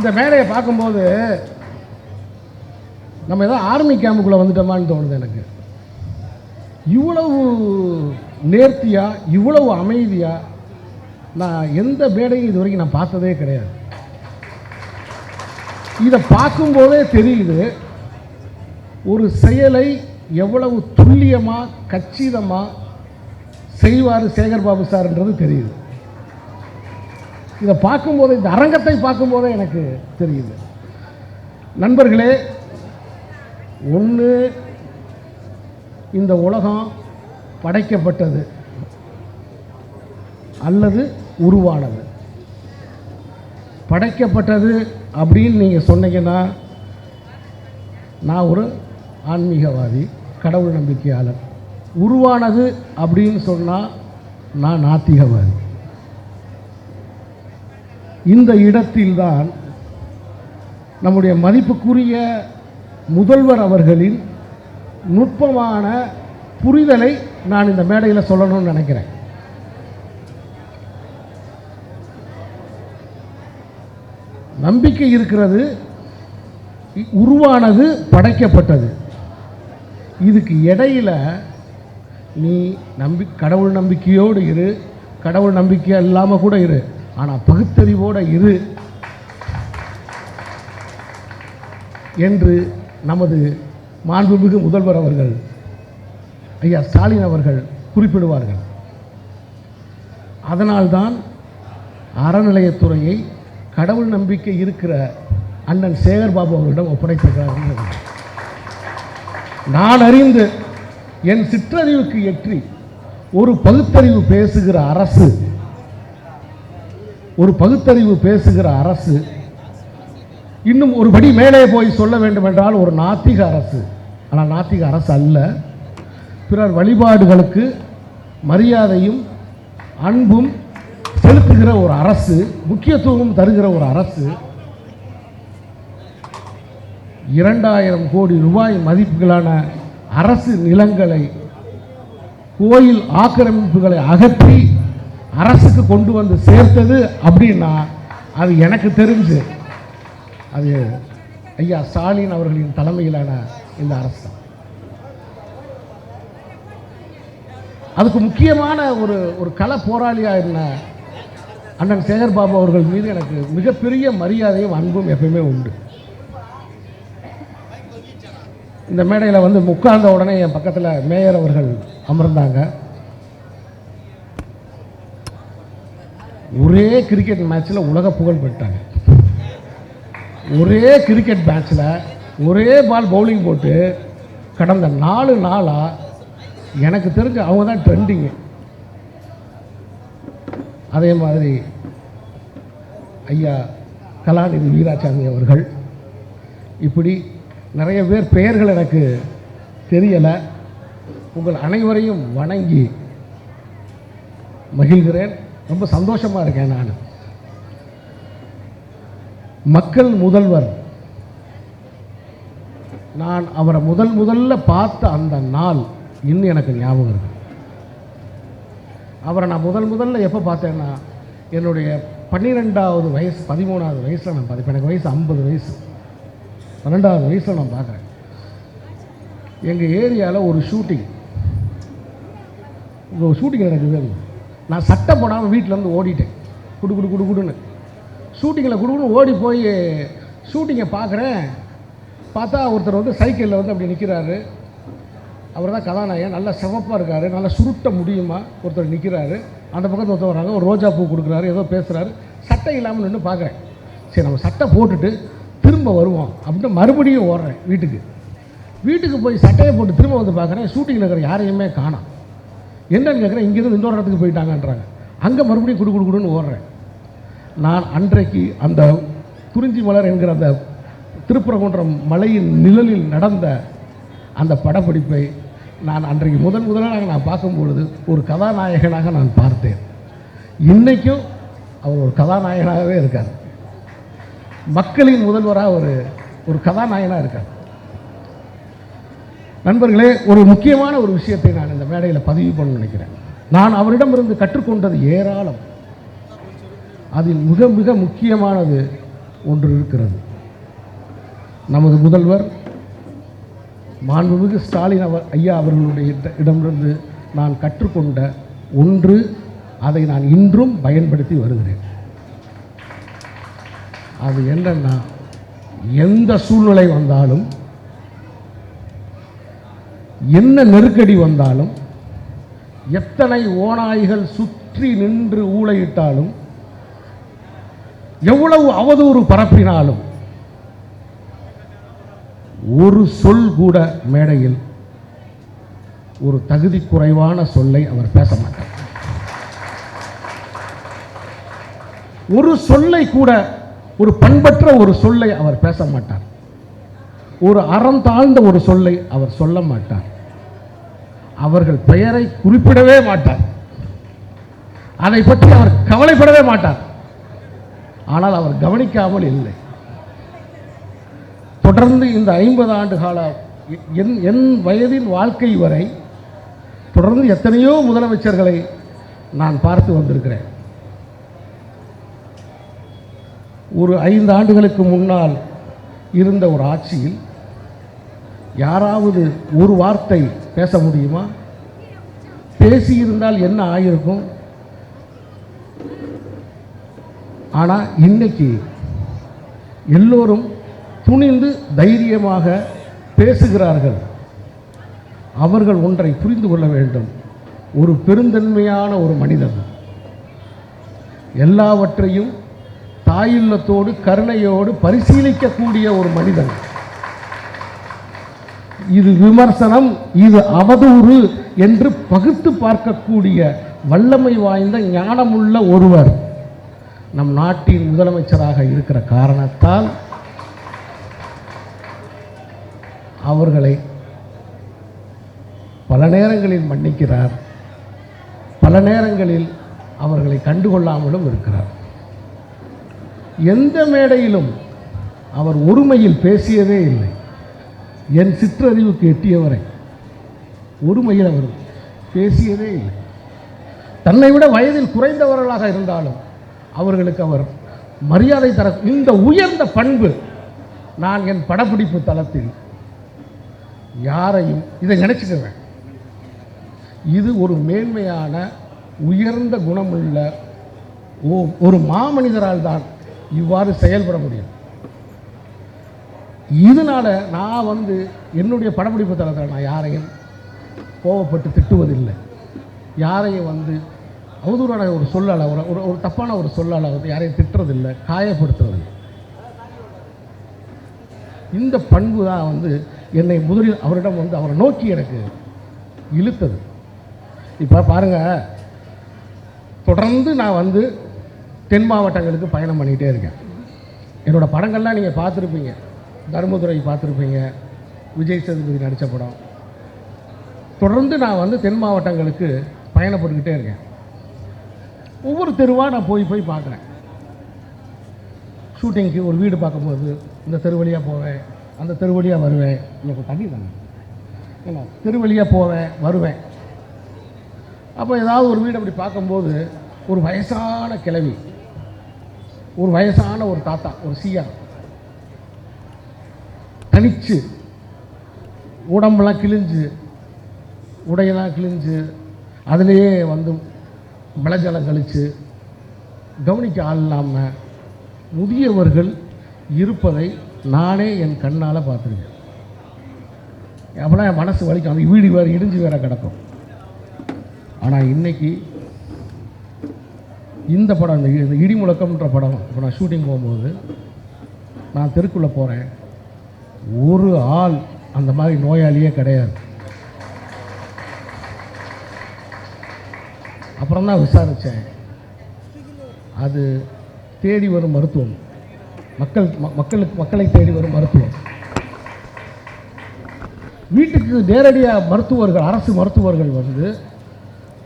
இந்த மேடையை பார்க்கும்போது நம்ம ஏதோ ஆர்மி கேம்புக்குள்ளே வந்துட்டோமான்னு தோணுது எனக்கு. இவ்வளவு நேர்த்தியாக இவ்வளவு அமைதியாக நான் எந்த மேடையும் இது வரைக்கும் நான் பார்த்ததே கிடையாது. இதை பார்க்கும்போதே தெரியுது ஒரு செயலை எவ்வளவு துல்லியமாக கச்சிதமாக செய்வார் சேகர் பாபு சார்ன்றது தெரியுது. இதை பார்க்கும்போது இந்த அரங்கத்தை பார்க்கும்போதே எனக்கு தெரியுது. நண்பர்களே ஒன்று இந்த உலகம் படைக்கப்பட்டது அல்லது உருவானது. படைக்கப்பட்டது அப்படின்னு நீங்கள் சொன்னீங்கன்னா நான் ஒரு ஆன்மீகவாதி கடவுள் நம்பிக்கையாளர். உருவானது அப்படின்னு சொன்னால் நான் நாத்திகவாதி. இந்த இடத்தில்தான் நம்முடைய மதிப்புக்குரிய முதல்வர் அவர்களின் நுட்பமான புரிதலை நான் இந்த மேடையில் சொல்லணும்னு நினைக்கிறேன். நம்பிக்கை இருக்கிறது இ- உருவானது படைக்கப்பட்டது. இதுக்கு இடையில நீ நம்பி கடவுள் நம்பிக்கையோடு இரு கடவுள் நம்பிக்கை இல்லாமல் கூட இரு. ஆனால் பகுத்தறிவோடு இரு. என்று நமது மாண்புமிகு முதல்வர் அவர்கள் ஐயா ஸ்டாலின் அவர்கள் குறிப்பிடுவார்கள். அதனால்தான் அறநிலையத்துறையை கடவுள் நம்பிக்கை இருக்கிற அண்ணன் சேகர் பாபு அவர்களிடம் ஒப்படைத்திருக்கிறார் நான் அறிந்து என் சிற்றறிவுக்கு எற்றி ஒரு பகுத்தறிவு பேசுகிற அரசு ஒரு பகுத்தறிவு பேசுகிற அரசு இன்னும் ஒரு படி மேலே போய் சொல்ல வேண்டும் என்றால் ஒரு நாத்திக அரசு. ஆனால் நாத்திக அரசு அல்ல. பிறர் வழிபாடுகளுக்கு மரியாதையும் அன்பும் செலுத்துகிற ஒரு அரசு முக்கியத்துவம் தருகிற ஒரு அரசு. இரண்டாயிரம் கோடி ரூபாய் மதிப்புகளான அரசு நிலங்களை கோயில் ஆக்கிரமிப்புகளை அகற்றி அரசுக்கு கொண்டு வந்து சேர்த்தது அப்படின்னா அது எனக்கு தெரிஞ்சு அது ஐயா ஸ்டாலின் அவர்களின் தலைமையிலான இந்த அரசு. அதுக்கு முக்கியமான ஒரு ஒரு கள போராளியாக இருந்த அண்ணன் சேகர் பாபு அவர்கள் மீது எனக்கு மிகப்பெரிய மரியாதையும் அன்பும் எப்பயுமே உண்டு. இந்த மேடையில் வந்து உட்கார்ந்த உடனே என் பக்கத்தில் மேயர் அவர்கள் அமர்ந்தாங்க. ஒரே கிரிக்கெட் மேட்ச்சில் உலக புகழ் பெற்றாங்க. ஒரே கிரிக்கெட் மேட்ச்சில் ஒரே பால் பவுலிங் போட்டு கடந்த நாலு நாளாக எனக்கு தெரிஞ்ச அவங்க தான் ட்ரெண்டிங்கு அதே மாதிரி ஐயா கலாநிதி வீராசாமி அவர்கள். இப்படி நிறைய பேர் பெயர்கள் எனக்கு தெரியலை. உங்கள் அனைவரையும் வணங்கி மகிழ்கிறேன். ரொம்ப சந்தோஷமாக இருக்கேன் நான். மக்கள் முதல்வர் நான் அவரை முதல் முதல்ல பார்த்த அந்த நாள் இன்னும் எனக்கு ஞாபகம் இருக்கு. அவரை நான் முதல் முதல்ல எப்போ பார்த்தேன்னா என்னுடைய பன்னிரெண்டாவது வயசு பதிமூணாவது வயசில் நான் பார்த்தேன் எனக்கு வயசு ஐம்பது வயசு. பன்னெண்டாவது வயசில் நான் பார்க்குறேன். எங்கள் ஏரியாவில் ஒரு ஷூட்டிங் ஒரு ஷூட்டிங் வேணும் நான் சட்டை போடாமல் வீட்டிலேருந்து ஓடிட்டேன். குடு குடு குடு குடுன்னு. ஷூட்டிங்கில் குடுக்குன்னு ஓடி போய் ஷூட்டிங்கை பார்க்குறேன். பார்த்தா ஒருத்தர் வந்து சைக்கிளில் வந்து அப்படி நிற்கிறாரு அவர் தான் கதாநாயகன். நல்லா சிவப்பாக இருக்கார். நல்லா சுருட்ட முடியுமா? ஒருத்தர் நிற்கிறாரு அந்த பக்கத்தில் ஒருத்தர் வராங்க. ஒரு ரோஜா பூ கொடுக்குறாரு. ஏதோ பேசுகிறாரு சட்டை இல்லாமல் நின்று பார்க்குறேன். சரி நம்ம சட்டை போட்டுட்டு திரும்ப வருவோம் அப்படின்னு மறுபடியும் ஓடுறேன் வீட்டுக்கு. வீட்டுக்கு போய் சட்டையை போட்டு திரும்ப வந்து பார்க்குறேன். ஷூட்டிங்கில் இருக்கிற யாரையுமே காணாம். என்னன்னு கேட்குறேன் இங்கேருந்து இன்னொரு இடத்துக்கு போயிட்டாங்கன்றாங்க. அங்கே மறுபடியும் குடு குடு குடுன்னு ஓடுறேன். நான் அன்றைக்கு அந்த குறிஞ்சி மலர் என்கிற அந்த திருப்பரங்குன்றம் மலையின் நிழலில் நடந்த அந்த படப்பிடிப்பை நான் அன்றைக்கு முதன் முதலாக நான் பார்க்கும்பொழுது ஒரு கதாநாயகனாக நான் பார்த்தேன். இன்றைக்கும் அவர் ஒரு கதாநாயகனாகவே இருக்கார். மக்களின் முதல்வராக ஒரு ஒரு கதாநாயகனாக இருக்கார். நண்பர்களே ஒரு முக்கியமான ஒரு விஷயத்தை நான் மேடையில் பதிவு பண்ண நினைக்கிறேன். நான் அவரிடமிருந்து கற்றுக்கொண்டது ஏராளம். அதில் மிக மிக முக்கியமானது ஒன்று இருக்கிறது. நமது முதல்வர் மாண்புமிகு ஸ்டாலின் அவர் ஐயா அவர்களுடைய இடமிருந்து நான் கற்றுக்கொண்ட ஒன்று அதை நான் இன்றும் பயன்படுத்தி வருகிறேன். அது என்னன்னா எந்த சூழ்நிலை வந்தாலும் என்ன நெருக்கடி வந்தாலும் எத்தனை ஓநாய்கள் சுற்றி நின்று ஊழையிட்டாலும் எவ்வளவு அவதூறு பரப்பினாலும் ஒரு சொல் கூட மேடையில் ஒரு தகுதி குறைவான சொல்லை அவர் பேச மாட்டார். ஒரு சொல்லை கூட ஒரு பண்பற்ற ஒரு சொல்லை அவர் பேச மாட்டார். ஒரு அறம் தாழ்ந்த ஒரு சொல்லை அவர் சொல்ல மாட்டார். அவர்கள் பெயரை குறிப்பிடவே மாட்டார். அதை பற்றி அவர் கவலைப்படவே மாட்டார். ஆனால் அவர் கவனிக்காமல் இல்லை. தொடர்ந்து இந்த ஐம்பது ஆண்டு கால என் என் வயதின் வாழ்க்கை வரை தொடர்ந்து எத்தனையோ முதலமைச்சர்களை நான் பார்த்து வந்திருக்கிறேன். ஒரு ஐந்து ஆண்டுகளுக்கு முன்னால் இருந்த ஒரு ஆட்சியில் யாராவது ஒரு வார்த்தை பேச முடியுமா? பேசியிருந்தால் என்ன ஆகியிருக்கும் ஆனால் இன்னைக்கு எல்லோரும் துணிந்து தைரியமாக பேசுகிறார்கள். அவர்கள் ஒன்றை புரிந்து கொள்ள வேண்டும். ஒரு பெருந்தன்மையான ஒரு மனிதன். எல்லாவற்றையும் தாயுள்ளத்தோடு கருணையோடு பரிசீலிக்கக்கூடிய ஒரு மனிதன். இது விமர்சனம் இது அவதூறு என்று பகுத்து பார்க்கக்கூடிய வல்லமை வாய்ந்த ஞானமுள்ள ஒருவர் நம் நாட்டின் முதலமைச்சராக இருக்கிற காரணத்தால் அவர்களை பல நேரங்களில் மன்னிக்கிறார். பல நேரங்களில் அவர்களை கண்டுகொள்ளாமலும் இருக்கிறார். எந்த மேடையிலும் அவர் ஒருமையில் பேசியதே இல்லை. என் சிற்றறிவுக்கு எட்டியவரை ஒருமையில் அவர் பேசியதே இல்லை. தன்னை விட வயதில் குறைந்தவர்களாக இருந்தாலும் அவர்களுக்கு அவர் மரியாதை தர இந்த உயர்ந்த பண்பு நான் என் படப்பிடிப்பு தளத்தில் யாரையும் இதை நினச்சிக்கிறேன் இது ஒரு மேன்மையான உயர்ந்த குணமுள்ள ஓ- ஒரு மாமனிதரால் தான் இவ்வாறு செயல்பட முடியும். இதனால நான் வந்து என்னுடைய படப்பிடிப்பு தளத்தில் நான் யாரையும் கோவப்பட்டு திட்டுவதில்லை. யாரையும் வந்து அவதூறான ஒரு சொல்லால் ஒரு ஒரு ஒரு தப்பான ஒரு சொல்லால் வந்து யாரையும் திட்டுறதில்லை காயப்படுத்துறதில்லை. இந்த பண்பு தான் வந்து என்னை முதலில் அவரிடம் வந்து அவரை நோக்கி எனக்கு இழுத்தது. இப்போ பாருங்கள் தொடர்ந்து நான் வந்து தென் மாவட்டங்களுக்கு பயணம் பண்ணிகிட்டே இருக்கேன். என்னோட படங்கள்லாம் நீங்கள் பார்த்துருப்பீங்க. தர்மதுரை பார்த்துருப்பீங்க. விஜய் சேதுபதி நடித்த படம். தொடர்ந்து நான் வந்து தென் மாவட்டங்களுக்கு பயணப்பட்டுக்கிட்டே இருக்கேன். ஒவ்வொரு தெருவாக நான் போய் போய் பார்க்குறேன். ஷூட்டிங்க்கு ஒரு வீடு பார்க்கும்போது இந்த தெரு வழியாக போவேன் அந்த தெரு வழியாக வருவேன். எனக்கு தண்ணி தானே? ஏன்னா தெரு வழியாக போவேன் வருவேன். அப்போ ஏதாவது ஒரு வீடு அப்படி பார்க்கும்போது ஒரு வயசான கிழவி ஒரு வயசான ஒரு தாத்தா ஒரு சியா தனிச்சு. உடம்பெல்லாம் கிழிஞ்சு உடையெல்லாம் கிழிஞ்சு அதுலேயே வந்து மலைஜலம் கழித்து கவனிக்க ஆள் இல்லாமல் முதியவர்கள் இருப்பதை நானே என் கண்ணால் பார்த்துருக்கேன். அப்போலாம் என் மனசு வலிக்கும். அந்த வீடு வேறு இடிஞ்சு வேற கிடக்கும். ஆனால் இன்னைக்கு இந்த படம் இந்த இந்த இடி முழக்கம்ன்ற படம் இப்போ நான் ஷூட்டிங் போகும்போது நான் தெருக்குள்ளே போகிறேன் ஒரு ஆள் அந்த மாதிரி நோயாளியே கிடையாது. அப்புறம் தான் விசாரித்தேன் அது தேடி வரும் மருத்துவம். மக்கள் ம- மக்களுக்கு மக்களை தேடி வரும் மருத்துவம். வீட்டுக்கு நேரடியாக மருத்துவர்கள் அரசு மருத்துவர்கள் வந்து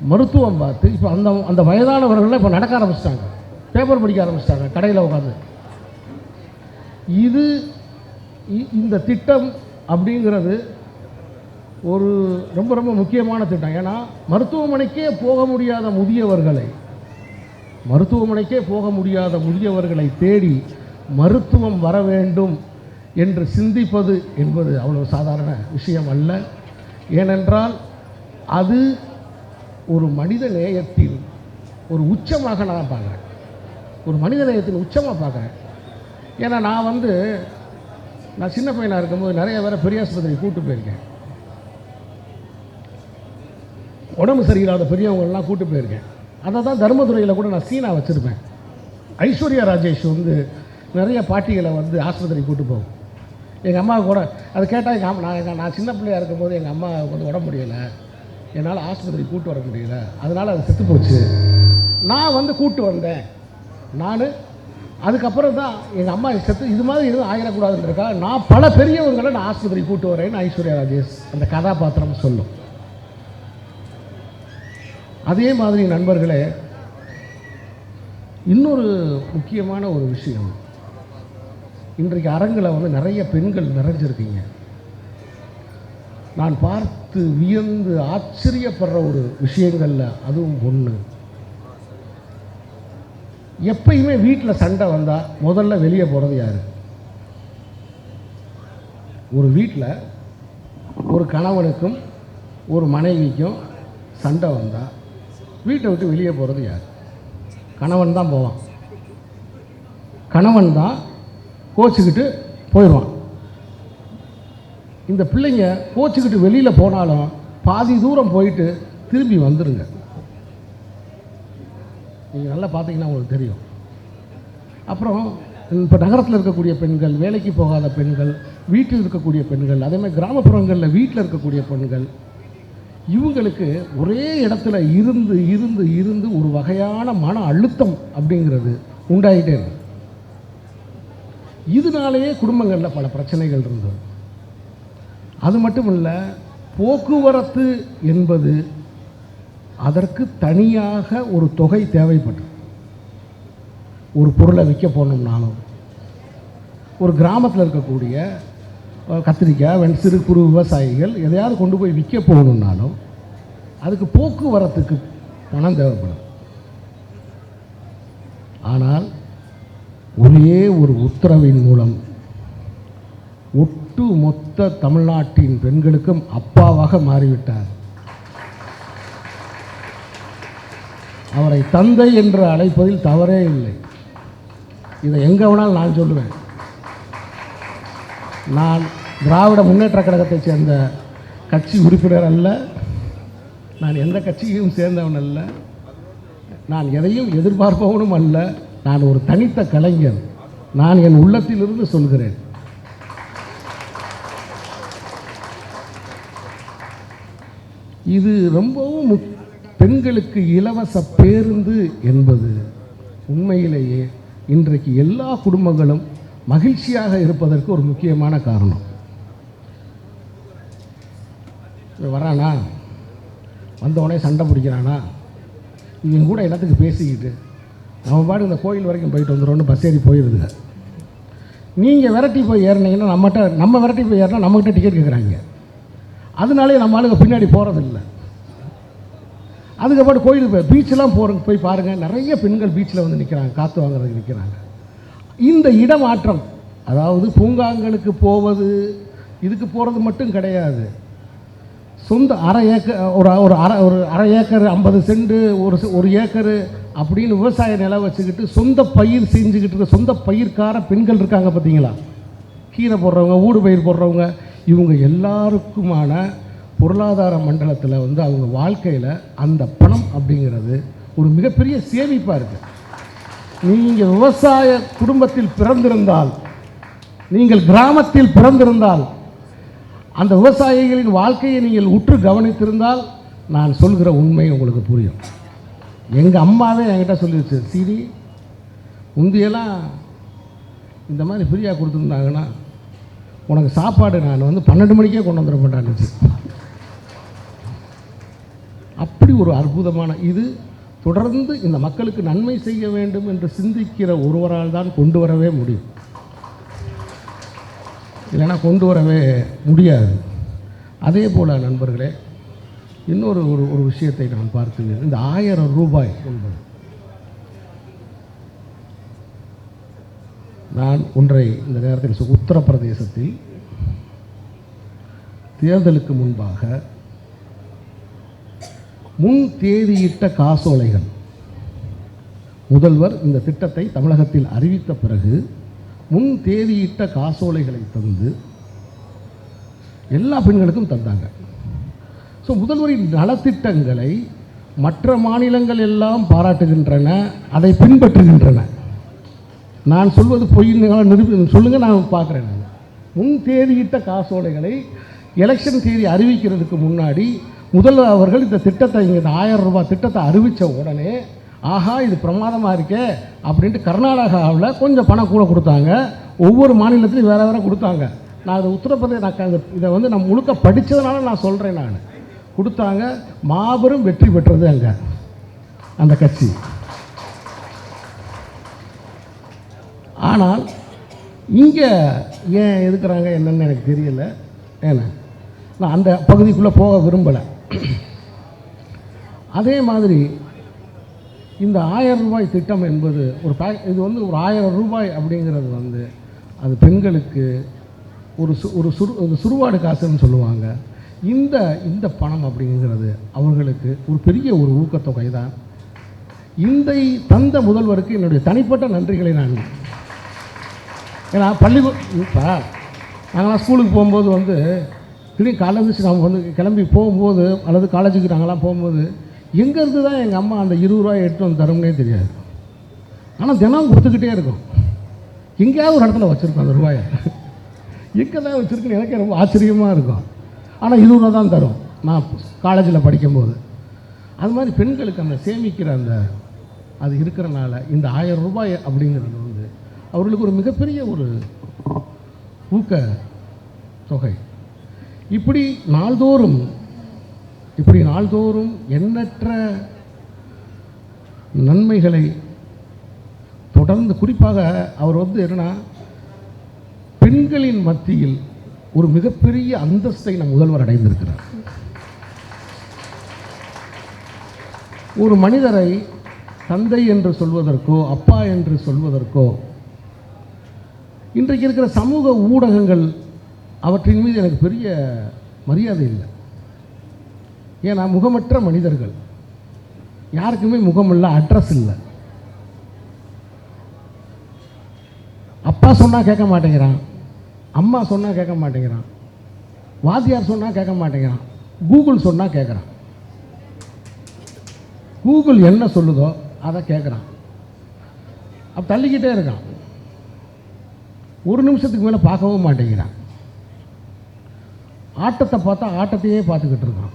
மருத்துவம் பார்த்து இப்போ அந்த அந்த வயதானவர்கள்லாம் இப்போ நடக்க ஆரம்பிச்சிட்டாங்க. பேப்பர் படிக்க ஆரம்பிச்சிட்டாங்க கடையில் உட்காந்து இது இந்த திட்டம் அப்படிங்கிறது ஒரு ரொம்ப ரொம்ப முக்கியமான திட்டம். ஏன்னா மருத்துவமனைக்கே போக முடியாத முதியவர்களை மருத்துவமனைக்கே போக முடியாத முதியவர்களை தேடி மருத்துவம் வர வேண்டும் என்று சிந்திப்பது என்பது அவ்வளோ சாதாரண விஷயம் அல்ல. ஏனென்றால் அது ஒரு மனித நேயத்தின் ஒரு உச்சமாக நான் பார்க்குறேன். ஒரு மனித நேயத்தின் உச்சமாக பார்க்குறேன். ஏன்னா நான் வந்து நான் சின்ன பையனாக இருக்கும்போது நிறைய பேரை பெரிய ஆஸ்பத்திரிக்கு கூப்பிட்டு போயிருக்கேன். உடம்பு சரியில்லாத பெரியவங்கள்லாம் கூட்டு போயிருக்கேன். அதை தான் தர்மதுரையில் கூட நான் சீனா வச்சுருப்பேன். ஐஸ்வர்யா ராஜேஷ் வந்து நிறைய பாட்டிகளை வந்து ஆஸ்பத்திரி கூட்டு போகும். எங்கள் அம்மா கூட அது கேட்டால் எங்கள் அம்மா நான் நான் சின்ன பிள்ளையா இருக்கும்போது எங்கள் அம்மாவுக்கு வந்து உடம்பு முடியலை. என்னால் ஆஸ்பத்திரி கூட்டு வர முடியல. அதனால் அது செத்து போச்சு. நான் வந்து கூட்டு வந்தேன். நான் அதுக்கப்புறம் தான் எங்கள் அம்மா செத்து இது மாதிரி எதுவும் ஆகிடக்கூடாதுன்றக்கா நான் பல பெரியவங்களை நான் ஆஸ்பத்திரி கூட்டு வரேன்னு ஐஸ்வர்யா ராஜேஷ் அந்த கதாபாத்திரம் சொல்லும். அதே மாதிரி நண்பர்களே இன்னொரு முக்கியமான ஒரு விஷயம். இன்றைக்கு அரங்கில் வந்து நிறைய பெண்கள் நிறைஞ்சிருக்கீங்க. நான் பார்த்து வியந்து ஆச்சரியப்படுற ஒரு விஷயங்களில் அதுவும் ஒன்று எப்பயுமே வீட்டில் சண்டை வந்தால் முதல்ல வெளியே போகிறது யார்? ஒரு வீட்டில் ஒரு கணவனுக்கும் ஒரு மனைவிக்கும் சண்டை வந்தால் வீட்டை விட்டு வெளியே போகிறது யார்? கணவன் தான் போவான். கணவன் தான் கோச்சிக்கிட்டு போயிடுவான். இந்த பிள்ளைங்க கோச்சிக்கிட்டு வெளியில் போனாலும் பாதி தூரம் போயிட்டு திரும்பி வந்துடுங்க நீங்கள் நல்லா பார்த்தீங்கன்னா உங்களுக்கு தெரியும். அப்புறம் இப்போ நகரத்தில் இருக்கக்கூடிய பெண்கள் வேலைக்கு போகாத பெண்கள் வீட்டில் இருக்கக்கூடிய பெண்கள் அதே மாதிரி கிராமப்புறங்களில் வீட்டில் இருக்கக்கூடிய பெண்கள் இவங்களுக்கு ஒரே இடத்துல இருந்து இருந்து இருந்து ஒரு வகையான மன அழுத்தம் அப்படிங்கிறது உண்டாகிட்டே இருக்கு. இதனாலேயே குடும்பங்களில் பல பிரச்சனைகள் இருந்தது. அது மட்டும் இல்லை போக்குவரத்து என்பது அதற்கு தனியாக ஒரு தொகை தேவைப்படும் ஒரு பொருளை விற்க போனோம்னாலும் ஒரு கிராமத்தில் இருக்கக்கூடிய கத்திரிக்காய் வெண் சிறு குறு விவசாயிகள் எதையாவது கொண்டு போய் விற்க போகணுன்னாலும் அதுக்கு போக்குவரத்துக்கு பணம் தேவைப்படும். ஆனால் ஒரே ஒரு உத்தரவின் மூலம் ஒட்டு மொத்த தமிழ்நாட்டின் பெண்களுக்கும் அப்பாவாக மாறிவிட்டார். அவரை தந்தை என்று அழைப்பதில் தவறே இல்லை. இதை எங்கே வேணாலும் நான் சொல்லுவேன். நான் திராவிட முன்னேற்ற கழகத்தைச் சேர்ந்த கட்சி உறுப்பினர் அல்ல. நான் எந்த கட்சியையும் சேர்ந்தவன் அல்ல. நான் எதையும் எதிர்பார்ப்பவனும் அல்ல. நான் ஒரு தனித்த கலைஞன். நான் என் உள்ளத்திலிருந்து சொல்கிறேன். இது ரொம்பவும் முக்- பெண்களுக்கு இலவச பேருந்து என்பது உண்மையிலேயே இன்றைக்கு எல்லா குடும்பங்களும் மகிழ்ச்சியாக இருப்பதற்கு ஒரு முக்கியமான காரணம். வரானா? வந்தவொடனே சண்டை பிடிக்கிறானா? இவங்க கூட என்னத்துக்கு பேசிக்கிட்டு நம்ம பாட்டு இந்த கோயில் வரைக்கும் போயிட்டு வந்துடும்னு பஸ் ஏறி போயிடுதுங்க நீங்கள் விரட்டி போய் ஏறினீங்கன்னா நம்மகிட்ட நம்ம விரட்டி போய் ஏறினா நம்மகிட்ட டிக்கெட் கேட்குறாங்க அதனாலே நம்ம ஆளுங்க பின்னாடி போகிறதில்ல அதுக்கப்புறம் கோயிலுக்கு போய் பீச்செலாம் போகிற போய் பாருங்கள் நிறைய பெண்கள் பீச்சில் வந்து நிற்கிறாங்க காற்று வாங்குறதுக்கு நிற்கிறாங்க இந்த இடமாற்றம் அதாவது பூங்காங்களுக்கு போவது இதுக்கு போகிறது மட்டும் கிடையாது. சொந்த அரை ஏக்கர் ஒரு ஒரு அரை ஒரு அரை ஏக்கர் ஐம்பது சென்ட் ஒரு ஒரு ஏக்கரு அப்படின்னு விவசாய நிலம் வச்சுக்கிட்டு சொந்த பயிர் செஞ்சுக்கிட்டு இருக்க சொந்த பயிர்க்கார பெண்கள் இருக்காங்க பார்த்தீங்களா கீரை போடுறவங்க ஊடு பயிர் போடுறவங்க இவங்க எல்லாருக்குமான பொருளாதார மண்டலத்தில் வந்து அவங்க வாழ்க்கையில் அந்த பணம் அப்படிங்கிறது ஒரு மிகப்பெரிய சேமிப்பாக இருக்குது நீங்கள் விவசாய குடும்பத்தில் பிறந்திருந்தால் நீங்கள் கிராமத்தில் பிறந்திருந்தால் அந்த விவசாயிகளின் வாழ்க்கையை நீங்கள் உற்று கவனித்திருந்தால் நான் சொல்கிற உண்மை உங்களுக்கு புரியும். எங்கள் அம்மாவே என்கிட்ட சொல்லிடுச்சு சீரி முந்தியெல்லாம் இந்த மாதிரி ஃப்ரீயாக கொடுத்துருந்தாங்கன்னா உனக்கு சாப்பாடு நான் வந்து பன்னெண்டு மணிக்கே கொண்டு வந்துட மாட்டான்னுச்சு அப்படி ஒரு அற்புதமான இது தொடர்ந்து இந்த மக்களுக்கு நன்மை செய்ய வேண்டும் என்று சிந்திக்கிற ஒருவரால் தான் கொண்டு வரவே முடியும். இல்லைன்னா கொண்டு வரவே முடியாது. அதே போல் நண்பர்களே இன்னொரு ஒரு ஒரு விஷயத்தை நான் பார்க்கிறேன் இந்த ஆயிரம் ரூபாய் என்பது. நான் ஒன்றை இந்த நேரத்தில் உத்தரப்பிரதேசத்தில் தேர்தலுக்கு முன்பாக முன் தேதியிட்ட காசோலைகள். முதல்வர் இந்த திட்டத்தை தமிழகத்தில் அறிவித்த பிறகு முன் தேதியிட்ட காசோலைகளை தந்து எல்லா பெண்களுக்கும் தந்தாங்க. ஸோ முதல்வரின் நலத்திட்டங்களை மற்ற மாநிலங்கள் எல்லாம் பாராட்டுகின்றன அதை பின்பற்றுகின்றன. நான் சொல்வது பொய்ன்னு நிரூபி சொல்லுங்கள் நான் பார்க்குறேன். முன் தேதியிட்ட காசோலைகளை எலெக்ஷன் தேதி அறிவிக்கிறதுக்கு முன்னாடி முதல்வர் அவர்கள் இந்த திட்டத்தை இந்த ஆயிரம் ரூபாய் திட்டத்தை அறிவித்த உடனே ஆஹா இது பிரமாதமாக இருக்கே அப்படின்ட்டு கர்நாடகாவில் கொஞ்சம் பணம் கூட கொடுத்தாங்க. ஒவ்வொரு மாநிலத்திலையும் வேறு வேறு கொடுத்தாங்க. நான் அது உத்தரப்பிரதேச நான் இதை வந்து நான் முழுக்க படித்ததுனால நான் சொல்கிறேன் நான். கொடுத்தாங்க. மாபெரும் வெற்றி பெற்றது அங்கே அந்த கட்சி. ஆனால் இங்கே ஏன் எதுக்குறாங்க என்னன்னு எனக்கு தெரியல. ஏன்னா நான் அந்த பகுதிக்குள்ளே போக விரும்பலை. அதே மாதிரி இந்த ஆயிரம் ரூபாய் திட்டம் என்பது ஒரு பே இது வந்து ஒரு ஆயிரம் ரூபாய் அப்படிங்கிறது வந்து அது பெண்களுக்கு ஒரு சு ஒரு சுரு ஒரு சுருவாடு காசுன்னு சொல்லுவாங்க. இந்த இந்த பணம் அப்படிங்கிறது அவர்களுக்கு ஒரு பெரிய ஒரு ஊக்கத்தொகை தான். இந்த தந்த முதல்வருக்கு என்னுடைய தனிப்பட்ட நன்றிகளை நான் ஏன்னா பள்ளி இப்போ நாங்களாம் ஸ்கூலுக்கு போகும்போது வந்து திடீர் காலேஜ் இருந்துச்சு நம்ம வந்து கிளம்பி போகும்போது அல்லது காலேஜுக்கு நாங்களாம் போகும்போது எங்கேருந்து தான் எங்கள் அம்மா அந்த இருபது ரூபாய் எடுத்து வந்து தரும்னே தெரியாது. ஆனால் தினம் கொடுத்துக்கிட்டே இருக்கும். எங்கேயாவது ஒரு இடத்துல வச்சுருக்கோம் அந்த ரூபாயை. எங்கே தான் வச்சுருக்குன்னு எனக்கே ரொம்ப ஆச்சரியமாக இருக்கும். ஆனால் இருபது ரூபா தான் தரும். நான் காலேஜில் படிக்கும்போது. அது மாதிரி பெண்களுக்கு அந்த சேமிக்கிற அந்த அது இருக்கிறனால இந்த ஆயிரம் ரூபாய் அப்படிங்கிறது வந்து அவர்களுக்கு ஒரு மிகப்பெரிய ஒரு ஊக்க தொகை இப்படி நாள்தோறும் இப்படி நாள்தோறும் எண்ணற்ற நன்மைகளை தொடர்ந்து குறிப்பாக அவர் வந்து என்னன்னா பெண்களின் மத்தியில் ஒரு மிகப்பெரிய அந்தஸ்தை நம் முதல்வர் அடைந்திருக்கிறார். ஒரு மனிதரை தந்தை என்று சொல்வதற்கோ அப்பா என்று சொல்வதற்கோ இன்றைக்கு இருக்கிற சமூக ஊடகங்கள் அவற்றின் மீது எனக்கு பெரிய மரியாதை இல்லை. ஏன்னா முகமற்ற மனிதர்கள். யாருக்குமே முகம் இல்லை அட்ரஸ் இல்லை. அப்பா சொன்னால் கேட்க மாட்டேங்கிறான். அம்மா சொன்னால் கேட்க மாட்டேங்கிறான். வாத்தியார் சொன்னால் கேட்க மாட்டேங்கிறான். கூகுள் சொன்னால் கேட்குறான். கூகுள் என்ன சொல்லுதோ அதை கேட்குறான். அப்போ தள்ளிக்கிட்டே இருக்கான். ஒரு நிமிஷத்துக்கு மேலே பார்க்கவும் மாட்டேங்கிறான். ஆட்டத்தை பார்த்தா ஆட்டத்தையே பார்த்துக்கிட்டு இருக்கான்.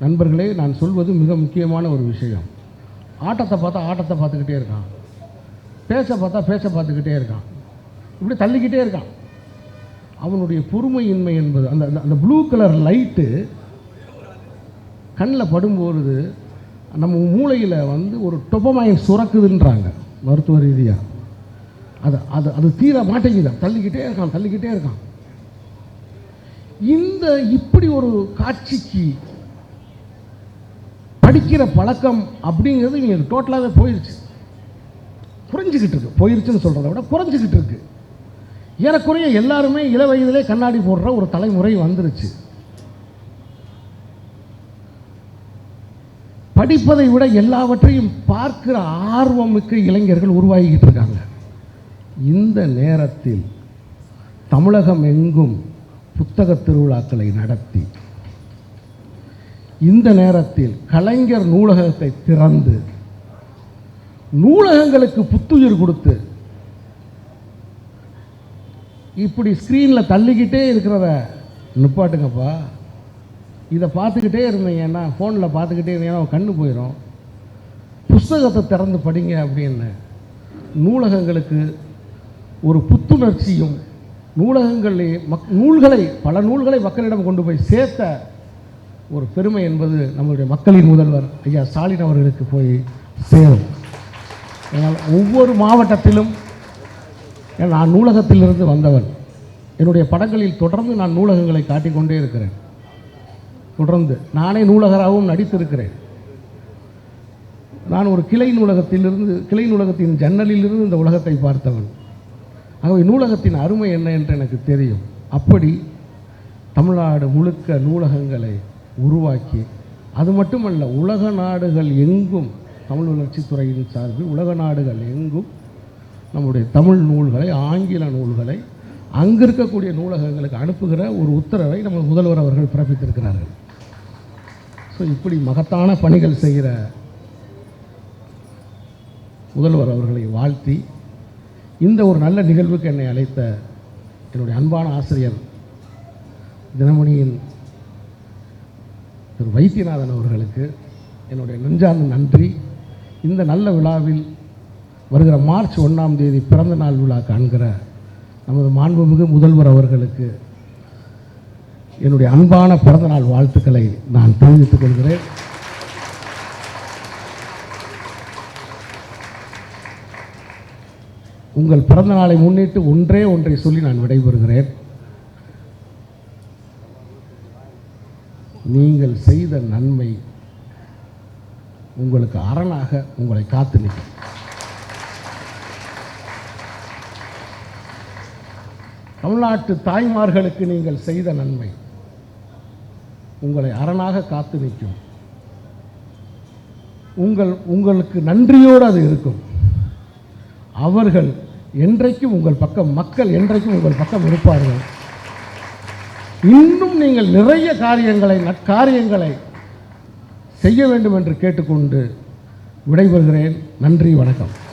நண்பர்களே நான் சொல்வது மிக முக்கியமான ஒரு விஷயம். ஆட்டத்தை பார்த்தா ஆட்டத்தை பார்த்துக்கிட்டே இருக்கான். பேச பார்த்தா பேச பார்த்துக்கிட்டே இருக்கான். இப்படி தள்ளிக்கிட்டே இருக்கான். அவனுடைய பொறுமையின்மை என்பது அந்த அந்த- அந்த ப்ளூ கலர் லைட்டு கண்ணில் படும்பொழுது நம்ம மூளையில் வந்து ஒரு டொபமாயை சுரக்குதுன்றாங்க மருத்துவ ரீதியாக அது அது அது தீர மாட்டேங்குது. தள்ளிக்கிட்டே இருக்கான் தள்ளிக்கிட்டே இருக்கான். இந்த இப்படி ஒரு காட்சிக்கு படிக்கிற பழக்கம் அப்படிங்கிறது எங்களுக்கு டோட்டலாகவே போயிடுச்சு குறைஞ்சிக்கிட்டு இருக்கு. போயிருச்சுன்னு சொல்கிறத விட குறைஞ்சிக்கிட்டு இருக்கு. ஏறக்குறைய எல்லாருமே இள வயதிலே கண்ணாடி போடுற ஒரு தலைமுறை வந்துருச்சு. படிப்பதை விட எல்லாவற்றையும் பார்க்கிற ஆர்வமிக்க இளைஞர்கள் உருவாகிக்கிட்டு இருக்காங்க. இந்த நேரத்தில் தமிழகம் எங்கும் புத்தக திருவிழாக்களை நடத்தி இந்த நேரத்தில் கலைஞர் நூலகத்தை திறந்து நூலகங்களுக்கு புத்துயிர் கொடுத்து இப்படி ஸ்க்ரீனில் தள்ளிக்கிட்டே இருக்கிறத நிப்பாட்டுங்கப்பா. இதை பார்த்துக்கிட்டே இருந்தீங்கன்னா ஃபோனில் பார்த்துக்கிட்டே இருந்தீங்கன்னா கண்ணு போயிடும் புஸ்தகத்தை திறந்து படிங்க அப்படின்னு நூலகங்களுக்கு ஒரு புத்துணர்ச்சியும் நூலகங்களிலே மக் நூல்களை பல நூல்களை மக்களிடம் கொண்டு போய் சேர்த்த ஒரு பெருமை என்பது நம்மளுடைய மக்களின் முதல்வர் ஐயா ஸ்டாலின் அவர்களுக்கு போய் சேரும். அதனால் ஒவ்வொரு மாவட்டத்திலும் நான் நூலகத்திலிருந்து வந்தவன். என்னுடைய படங்களில் தொடர்ந்து நான் நூலகங்களை காட்டிக்கொண்டே இருக்கிறேன். தொடர்ந்து நானே நூலகராகவும் நடித்திருக்கிறேன். நான் ஒரு கிளை நூலகத்திலிருந்து கிளை நூலகத்தின் ஜன்னலிலிருந்து இந்த உலகத்தை பார்த்தவன். ஆகவே நூலகத்தின் அருமை என்ன என்று எனக்கு தெரியும். அப்படி தமிழ்நாடு முழுக்க நூலகங்களை உருவாக்கி அது மட்டுமல்ல உலக நாடுகள் எங்கும் தமிழ் வளர்ச்சித்துறையின் சார்பில் உலக நாடுகள் எங்கும் நம்முடைய தமிழ் நூல்களை ஆங்கில நூல்களை அங்கு இருக்கக்கூடிய நூலகங்களுக்கு அனுப்புகிற ஒரு உத்தரவை நம்ம முதல்வர் அவர்கள் பிறப்பித்திருக்கிறார்கள். ஸோ இப்படி மகத்தான பணிகள் செய்கிற முதல்வர் அவர்களை வாழ்த்தி இந்த ஒரு நல்ல நிகழ்வுக்கு என்னை அழைத்த என்னுடைய அன்பான ஆசிரியர் தினமணியின் திரு வைத்தியநாதன் அவர்களுக்கு என்னுடைய நெஞ்சார்ந்த நன்றி. இந்த நல்ல விழாவில் வருகிற மார்ச் ஒன்றாம் தேதி பிறந்த நாள் விழா காண்கிற நமது மாண்புமிகு முதல்வர் அவர்களுக்கு என்னுடைய அன்பான பிறந்தநாள் வாழ்த்துக்களை நான் தெரிவித்துக் கொள்கிறேன். உங்கள் பிறந்த நாளை முன்னிட்டு ஒன்றே ஒன்றை சொல்லி நான் விடைபெறுகிறேன். நீங்கள் செய்த நன்மை உங்களுக்கு அரணாக உங்களை காத்து நிற்கும். தமிழ்நாட்டு தாய்மார்களுக்கு நீங்கள் செய்த நன்மை உங்களை அரணாக காத்து நிற்கும். உங்கள் உங்களுக்கு நன்றியோடு அது இருக்கும். அவர்கள் என்றைக்கும் உங்கள் பக்கம் மக்கள் என்றைக்கும் உங்கள் பக்கம் இருப்பார்கள். இன்னும் நீங்கள் நிறைய காரியங்களை நற்காரியங்களை செய்ய வேண்டும் என்று கேட்டுக்கொண்டு விடைபெறுகிறேன். நன்றி வணக்கம்.